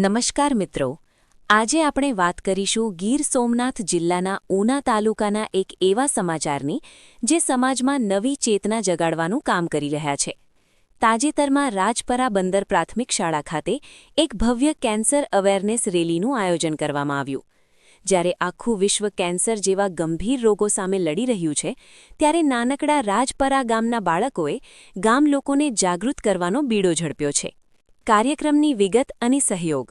નમસ્કાર મિત્રો. આજે આપણે વાત કરીશું ગીર સોમનાથ જિલ્લાના ઉના તાલુકાના એક એવા સમાચારની, જે સમાજમાં નવી ચેતના જગાડવાનું કામ કરી રહ્યા છે. તાજેતરમાં રાજપરા બંદર પ્રાથમિક શાળા ખાતે એક ભવ્ય કેન્સર અવેરનેસ રેલીનું આયોજન કરવામાં આવ્યું. જ્યારે આખું વિશ્વ કેન્સર જેવા ગંભીર રોગો સામે લડી રહ્યું છે, ત્યારે નાનકડા રાજપરા ગામના બાળકોએ ગામ લોકોને જાગૃત કરવાનો બીડો ઝડપ્યો છે. કાર્યક્રમની વિગત અને સહયોગ.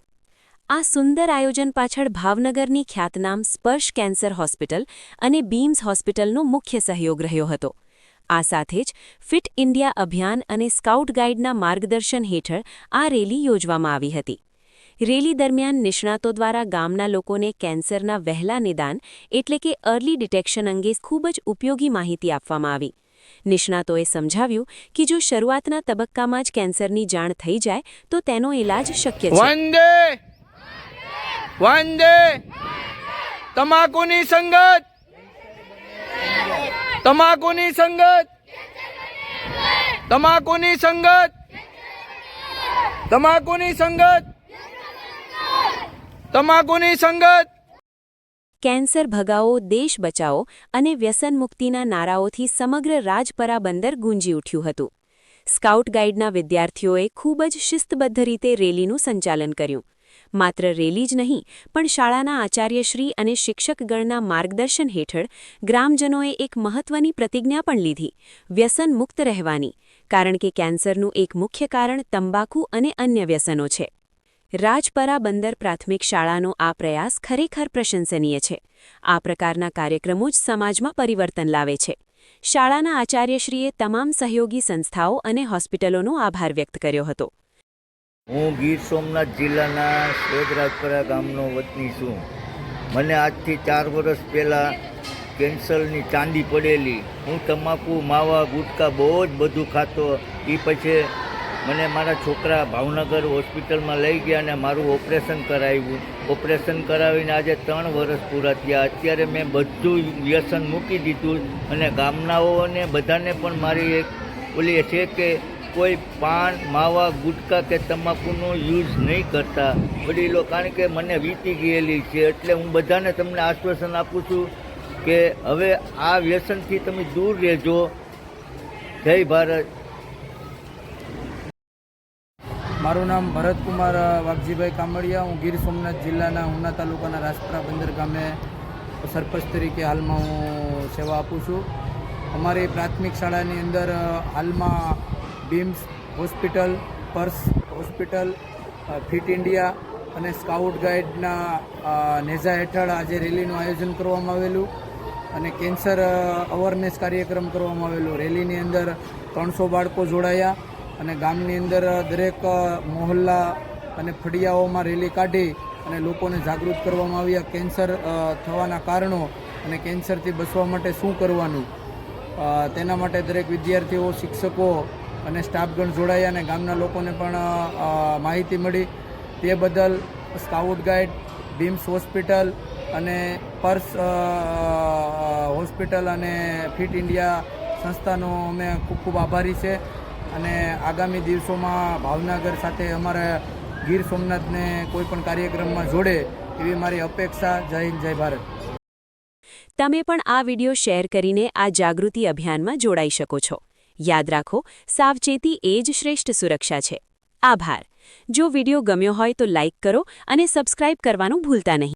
આ સુંદર આયોજન પાછળ ભાવનગરની ખ્યાતનામ સ્પર્શ કેન્સર હોસ્પિટલ અને બીમ્સ હોસ્પિટલનો મુખ્ય સહયોગ રહ્યો હતો. આ સાથે જ ફિટ ઇન્ડિયા અભિયાન અને સ્કાઉટ ગાઇડના માર્ગદર્શન હેઠળ આ રેલી યોજવામાં આવી હતી. રેલી દરમિયાન નિષ્ણાતો દ્વારા ગામના લોકોને કેન્સરના વહેલા નિદાન એટલે કે અર્લી ડિટેક્શન અંગે ખૂબ જ ઉપયોગી માહિતી આપવામાં આવી. નિષ્ણાતોએ સમજાવ્યું કે જો શરૂઆતના તબક્કામાં જ કેન્સરની જાણ થઈ જાય, તો તેનો ઇલાજ શક્ય છે. વંદે! તમાકુની સંગત! તમાકુની સંગત! તમાકુની સંગત! તમાકુની સંગત! તમાકુની સંગત! કેન્સર ભગાવો, દેશ બચાવો અને વ્યસન મુક્તિના નારાઓથી સમગ્ર રાજપરા બંદર ગુંજી ઉઠ્યું હતું. સ્કાઉટ ગાઇડના વિદ્યાર્થીઓએ ખૂબ જ શિસ્તબદ્ધ રીતે રેલીનું સંચાલન કર્યું. માત્ર રેલી જ નહીં, પણ શાળાના આચાર્યશ્રી અને શિક્ષકગણના માર્ગદર્શન હેઠળ ગ્રામજનોએ એક મહત્વની પ્રતિજ્ઞા પણ લીધી વ્યસન મુક્ત રહેવાની, કારણ કે કેન્સરનું એક મુખ્ય કારણ તંબાકુ અને અન્ય વ્યસનો છે. રાજપરા બંદર પ્રાથમિક શાળાનો આ પ્રયાસ ખરેખર પ્રશંસનીય છે. આ પ્રકારના કાર્યક્રમો જ સમાજમાં પરિવર્તન લાવે છે. શાળાના આચાર્યશ્રીએ તમામ સહયોગી સંસ્થાઓ અને હોસ્પિટલોનો આભાર વ્યક્ત કર્યો હતો. હું ગીર સોમનાથ જિલ્લાના શેદરાજપરા ગામનો વતની છું. મને આજથી ચાર વર્ષ પહેલાં કેન્સરની ચાંદી પડેલી. હું તમાકુ, માવા, ગુટકા બહુ જ બધું ખાતો. એ પછી મને મારા છોકરા ભાવનગર હોસ્પિટલમાં લઈ ગયા અને મારું ઓપરેશન કરાવ્યું. ઓપરેશન કરાવીને આજે ત્રણ વર્ષ પૂરા થયા. અત્યારે મેં બધું વ્યસન મૂકી દીધું અને ગામનાઓને બધાને પણ મારી એક ઓલી છે કે કોઈ પાન, માવા, ગુટકા કે તમાકુનો યુઝ નહીં કરતા. વડીલો કારણ કે મને વીતી ગયેલી છે એટલે હું બધાને તમને આશ્વાસન આપું છું કે હવે આ વ્યસનથી તમે દૂર રહેજો. જય ભારત. મારું નામ ભરતકુમાર વાઘજીભાઈ કામડિયા. હું ગીર સોમનાથ જિલ્લાના ઉના તાલુકાના રાજપરા બંદર ગામે સરપંચ તરીકે હાલમાં હું સેવા આપું છું. અમારી પ્રાથમિક શાળાની અંદર હાલમાં બીમ્સ હોસ્પિટલ, પર્સ હોસ્પિટલ ફિટ ઇન્ડિયા અને સ્કાઉટ ગાઈડના નેઝા હેઠળ આજે રેલીનું આયોજન કરવામાં આવેલું અને કેન્સર અવેરનેસ કાર્યક્રમ કરવામાં આવેલો. રેલીની અંદર ત્રણસો બાળકો જોડાયા. અને ગામની અંદર દરેક મોહલ્લા અને ફળિયાઓમાં રેલી કાઢી અને લોકોને જાગૃત કરવામાં આવ્યા. કેન્સર થવાના કારણો અને કેન્સરથી બચવા માટે શું કરવાનું? તેના માટે દરેક વિદ્યાર્થીઓ, શિક્ષકો અને સ્ટાફગણ જોડાયા અને ગામના લોકોને પણ માહિતી મળી. તે બદલ સ્કાઉટ ગાઈડ બીમ્સ હોસ્પિટલ અને પર્સ હોસ્પિટલ અને ફિટ ઇન્ડિયા સંસ્થાનો અમે ખૂબ ખૂબ આભારી છે. અને આગામી દિવસોમાં ભાવનગર સાથે અમારે ગીર સોમનાથને કોઈ પણ કાર્યક્રમમાં જોડે એવી મારી અપેક્ષા. જય હિન્દ, જય ભારત. તમે પણ આ વિડિયો શેર કરીને આ જાગૃતિ અભિયાનમાં જોડાઈ શકો છો. યાદ રાખો, સાવચેતી એ જ શ્રેષ્ઠ સુરક્ષા છે. આભાર. જો વિડિયો ગમ્યો હોય તો લાઇક કરો અને સબસ્ક્રાઇબ કરવાનું ભૂલતા નહીં.